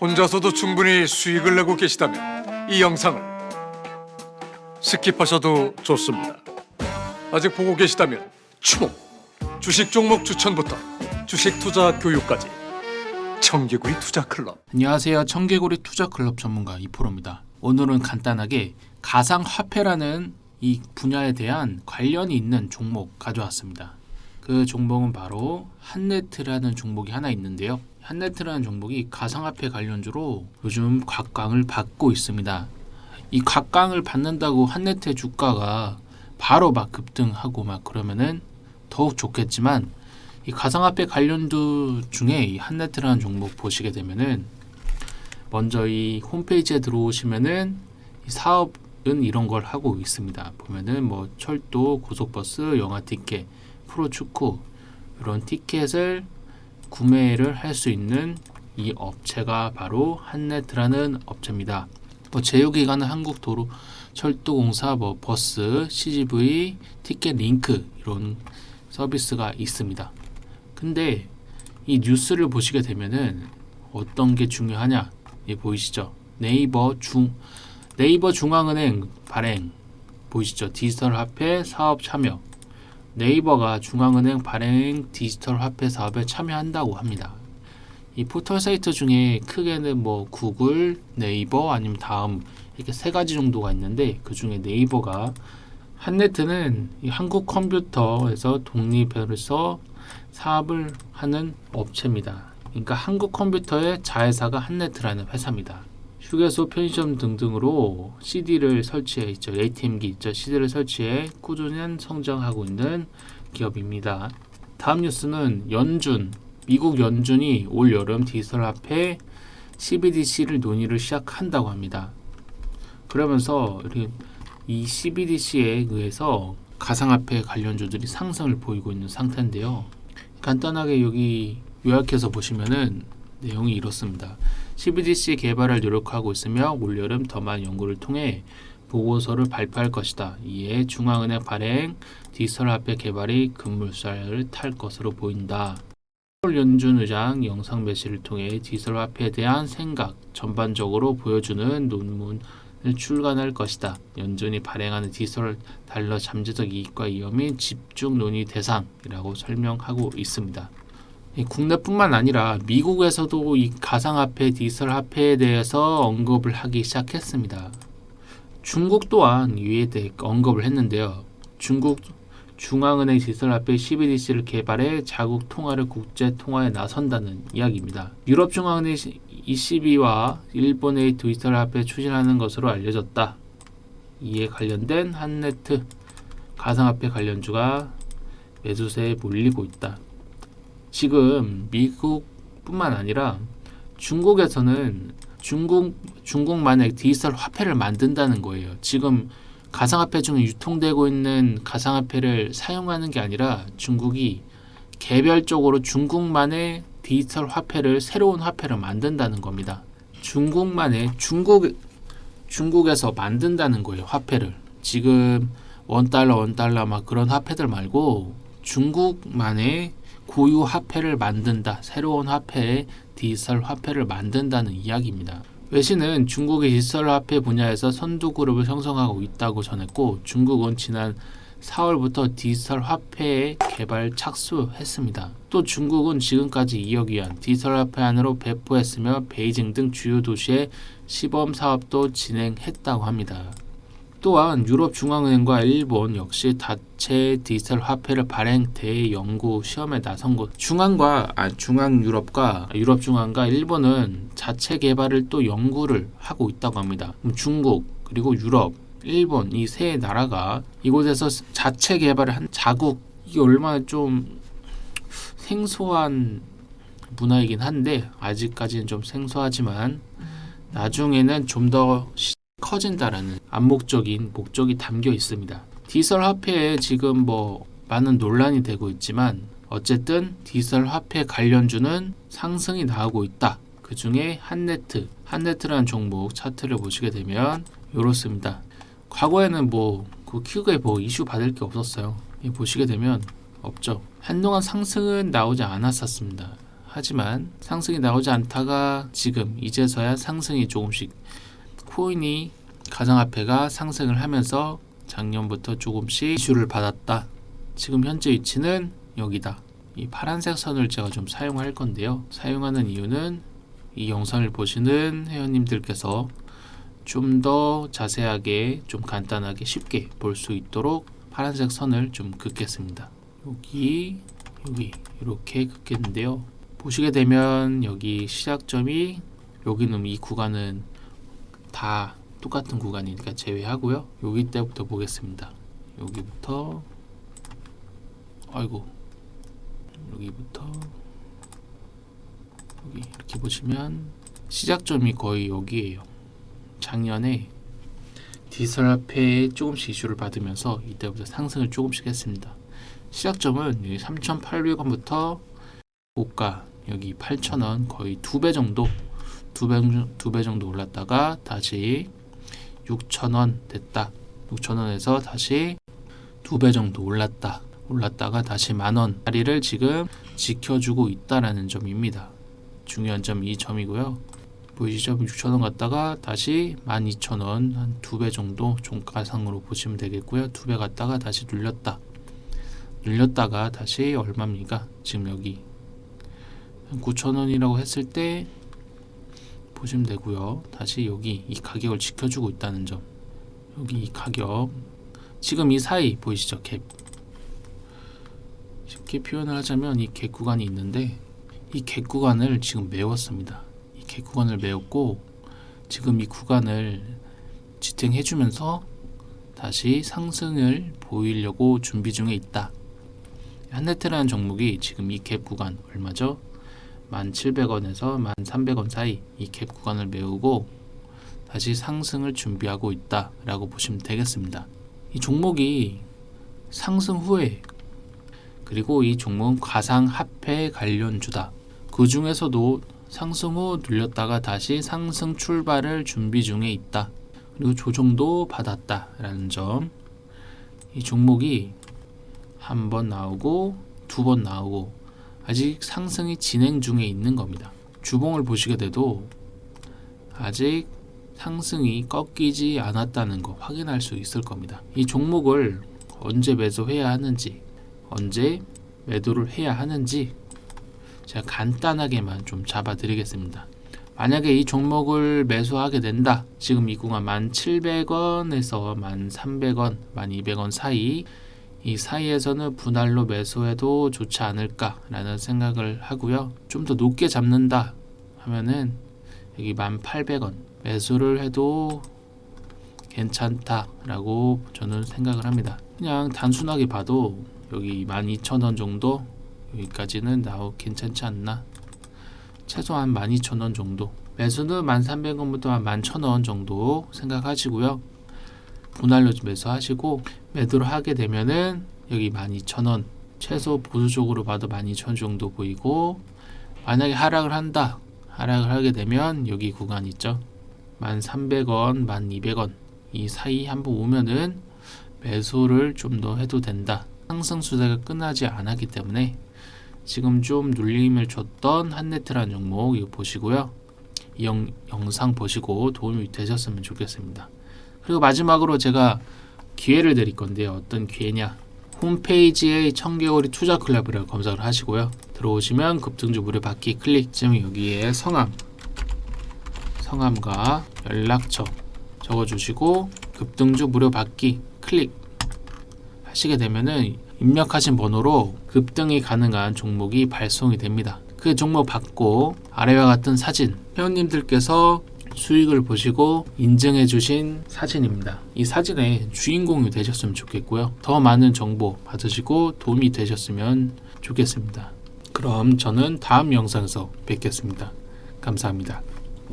혼자서도 충분히 수익을 내고 계시다면 이 영상을 스킵하셔도 좋습니다. 아직 보고 계시다면 추모, 주식 종목 추천부터 주식 투자 교육까지 청개구리 투자 클럽. 안녕하세요. 청개구리 투자 클럽 전문가 이프로입니다. 오늘은 간단하게 가상 화폐라는 이 분야에 대한 관련이 있는 종목 가져왔습니다. 그 종목은 바로 한네트라는 종목이 하나 있는데요. 한네트라는 종목이 가상화폐 관련주로 요즘 각광을 받고 있습니다. 이 각광을 받는다고 한네트의 주가가 바로 막 급등하고 막 그러면은 더욱 좋겠지만 이 가상화폐 관련주 중에 이 한네트라는 종목 보시게 되면은 먼저 이 홈페이지에 들어오시면은 이 사업은 이런 걸 하고 있습니다. 보면은 뭐 철도, 고속버스, 영화 티켓, 프로 축구 이런 티켓을 구매를 할 수 있는 이 업체가 바로 한네트라는 업체입니다. 뭐 제휴기관은 한국도로 철도공사, 뭐 버스, CGV, 티켓 링크 이런 서비스가 있습니다. 근데 이 뉴스를 보시게 되면은 어떤 게 중요하냐? 예, 보이시죠? 네이버 중 네이버 중앙은행 발행 보이시죠? 디지털 화폐 사업 참여. 네이버가 중앙은행 발행 디지털 화폐 사업에 참여한다고 합니다. 이 포털 사이트 중에 크게는 뭐 구글, 네이버 아니면 다음 이렇게 세 가지 정도가 있는데 그 중에 네이버가 한네트는 이 한국 컴퓨터에서 독립해서 사업을 하는 업체입니다. 그러니까 한국 컴퓨터의 자회사가 한네트라는 회사입니다. 휴게소, 편의점 등등으로 CD를 설치해 있죠. ATM기 있죠. CD를 설치해 꾸준한 성장하고 있는 기업입니다. 다음 뉴스는 연준, 미국 연준이 올 여름 디지털 화폐 CBDC를 논의를 시작한다고 합니다. 그러면서 이 CBDC에 의해서 가상화폐 관련주들이 상승을 보이고 있는 상태인데요. 간단하게 여기 요약해서 보시면은 내용이 이렇습니다. CBDC 개발을 노력하고 있으며 올여름 더 많은 연구를 통해 보고서를 발표할 것이다. 이에 중앙은행 발행 디지털 화폐 개발이 급물살을 탈 것으로 보인다. 연준 의장 영상 메시를 통해 디지털 화폐에 대한 생각 전반적으로 보여주는 논문을 출간할 것이다. 연준이 발행하는 디지털 달러 잠재적 이익과 위험이 집중 논의 대상이라고 설명하고 있습니다. 이 국내뿐만 아니라 미국에서도 이 가상화폐, 디지털 화폐에 대해서 언급을 하기 시작했습니다. 중국 또한 이에 대해 언급을 했는데요. 중국 중앙은행 디지털 화폐 CBDC를 개발해 자국 통화를 국제 통화에 나선다는 이야기입니다. 유럽 중앙은행 ECB와 일본의 디지털 화폐 추진하는 것으로 알려졌다. 이에 관련된 한네트 가상화폐 관련주가 매수세에 몰리고 있다. 지금 미국뿐만 아니라 중국에서는 중국 중국만의 디지털 화폐를 만든다는 거예요. 지금 가상화폐 중에 유통되고 있는 가상화폐를 사용하는 게 아니라 중국이 개별적으로 중국만의 디지털 화폐를 새로운 화폐를 만든다는 겁니다. 중국만의 중국 중국에서 만든다는 거예요. 화폐를 지금 원 달러 원 달러 막 그런 화폐들 말고 중국만의 고유 화폐를 만든다. 새로운 화폐의 디지털 화폐를 만든다는 이야기입니다. 외신은 중국의 디지털 화폐 분야에서 선두 그룹을 형성하고 있다고 전했고 중국은 지난 4월부터 디지털 화폐의 개발 착수했습니다. 또 중국은 지금까지 2억 위안 디지털 화폐 안으로 배포했으며 베이징 등 주요 도시에 시범 사업도 진행했다고 합니다. 또한 유럽 중앙은행과 일본 역시 자체 디지털 화폐를 발행 대연구 시험에 나선 것. 중앙과 아, 중앙 유럽과 유럽 중앙과 일본은 자체 개발을 또 연구를 하고 있다고 합니다. 중국 그리고 유럽, 일본 이 세 나라가 이곳에서 자체 개발을 한 자국 이게 얼마나 좀 생소한 문화이긴 한데 아직까지는 좀 생소하지만 나중에는 좀 더 커진다라는 암묵적인 목적이 담겨 있습니다. 디지털 화폐에 지금 뭐 많은 논란이 되고 있지만 어쨌든 디지털 화폐 관련주는 상승이 나오고 있다. 그 중에 한네트, 한네트라는 종목 차트를 보시게 되면 이렇습니다. 과거에는 뭐그 키우게 뭐 이슈 받을 게 없었어요. 보시게 되면 없죠. 한동안 상승은 나오지 않았었습니다. 하지만 상승이 나오지 않다가 지금 이제서야 상승이 조금씩 코인이 가상화폐가 상승을 하면서 작년부터 조금씩 이슈를 받았다. 지금 현재 위치는 여기다. 이 파란색 선을 제가 좀 사용할 건데요. 사용하는 이유는 이 영상을 보시는 회원님들께서 좀 더 자세하게 좀 간단하게 쉽게 볼 수 있도록 파란색 선을 좀 긋겠습니다. 여기 여기 이렇게 긋겠는데요. 보시게 되면 여기 시작점이 여기는 이 구간은 다 똑같은 구간이니까 제외하고요. 여기 때부터 보겠습니다. 여기부터 아이고 여기부터 여기 이렇게 보시면 시작점이 거의 여기에요. 작년에 디지털 화폐에 조금씩 이슈를 받으면서 이때부터 상승을 조금씩 했습니다. 시작점은 여기 3,800원부터 고가 여기 8,000원 거의 두 배 정도 두 배 정도 올랐다가 다시 6,000원 됐다. 6,000원에서 다시 두 배 정도 올랐다. 올랐다가 다시 만원 자리를 지금 지켜주고 있다라는 점입니다. 중요한 점 이 점이고요. 보이시죠? 6,000원 갔다가 다시 12,000원 한 두 배 정도 종가상으로 보시면 되겠고요. 두 배 갔다가 다시 눌렸다. 눌렸다가 다시 얼마입니까? 지금 여기 9,000원이라고 했을 때 보시면 되고요. 다시 여기 이 가격을 지켜주고 있다는 점. 여기 이 가격 지금 이 사이 보이시죠? 갭. 쉽게 표현을 하자면 이 갭 구간이 있는데 이갭 구간을 지금 메웠습니다. 이갭 구간을 메웠고 지금 이 구간을 지탱해 주면서 다시 상승을 보이려고 준비 중에 있다. 한네트라는 종목이 지금 이 갭 구간 얼마죠? 1,700원에서 1,300원 사이 이 갭 구간을 메우고 다시 상승을 준비하고 있다 라고 보시면 되겠습니다. 이 종목이 상승 후에 그리고 이 종목은 가상화폐 관련주다. 그 중에서도 상승 후 눌렸다가 다시 상승 출발을 준비 중에 있다. 그리고 조정도 받았다 라는 점. 이 종목이 한 번 나오고 두 번 나오고 아직 상승이 진행 중에 있는 겁니다. 주봉을 보시게 돼도 아직 상승이 꺾이지 않았다는 거 확인할 수 있을 겁니다. 이 종목을 언제 매수해야 하는지, 언제 매도를 해야 하는지 제가 간단하게만 좀 잡아 드리겠습니다. 만약에 이 종목을 매수하게 된다. 지금 이 구간 1,700원에서 1,300원, 1,200원 사이 이 사이에서는 분할로 매수해도 좋지 않을까라는 생각을 하고요. 좀 더 높게 잡는다 하면은 여기 1,800원 매수를 해도 괜찮다라고 저는 생각을 합니다. 그냥 단순하게 봐도 여기 12,000원 정도 여기까지는 나오 괜찮지 않나? 최소한 12,000원 정도. 매수는 1,300원부터 11,000원 정도 생각하시고요. 분할로 매수하시고 매도를 하게 되면은 여기 12,000원 최소 보수적으로 봐도 12,000원 정도 보이고 만약에 하락을 한다. 하락을 하게 되면 여기 구간 있죠. 1,300원, 1,200원 이 사이 한번 오면은 매수를 좀 더 해도 된다. 상승 수세가 끝나지 않았기 때문에 지금 좀 눌림을 줬던 한네트라는 종목 이거 보시고요. 이 영, 영상 보시고 도움이 되셨으면 좋겠습니다. 그리고 마지막으로 제가 기회를 드릴 건데요. 어떤 기회냐? 홈페이지에 청개구리 투자 클럽이라고 검색을 하시고요. 들어오시면 급등주 무료 받기 클릭 지금 여기에 성함 성함과 연락처 적어주시고 급등주 무료 받기 클릭 하시게 되면은 입력하신 번호로 급등이 가능한 종목이 발송이 됩니다. 그 종목 받고 아래와 같은 사진 회원님들께서 수익을 보시고 인증해 주신 사진입니다. 이 사진의 주인공이 되셨으면 좋겠고요. 더 많은 정보 받으시고 도움이 되셨으면 좋겠습니다. 그럼 저는 다음 영상에서 뵙겠습니다. 감사합니다.